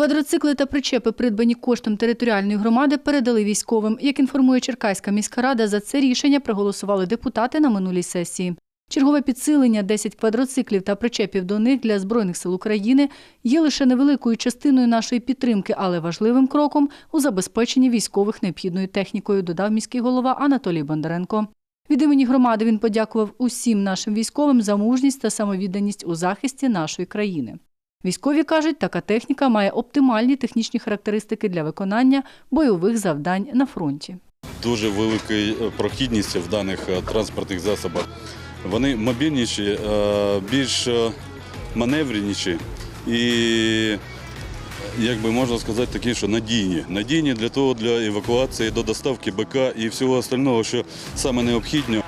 Квадроцикли та причепи, придбані коштом територіальної громади, передали військовим. Як інформує Черкаська міська рада, за це рішення проголосували депутати на минулій сесії. Чергове підсилення 10 квадроциклів та причепів до них для Збройних сил України є лише невеликою частиною нашої підтримки, але важливим кроком у забезпеченні військових необхідною технікою, додав міський голова Анатолій Бондаренко. Від імені громади він подякував усім нашим військовим за мужність та самовідданість у захисті нашої країни. Військові кажуть, така техніка має оптимальні технічні характеристики для виконання бойових завдань на фронті. дуже велика е, прохідність в даних е, транспортних засобах. Вони мобільніші, е, більш маневреніші і, як би можна сказати, такі, що надійні. Надійні для того, для евакуації, до доставки БК і всього остального, що саме необхідно.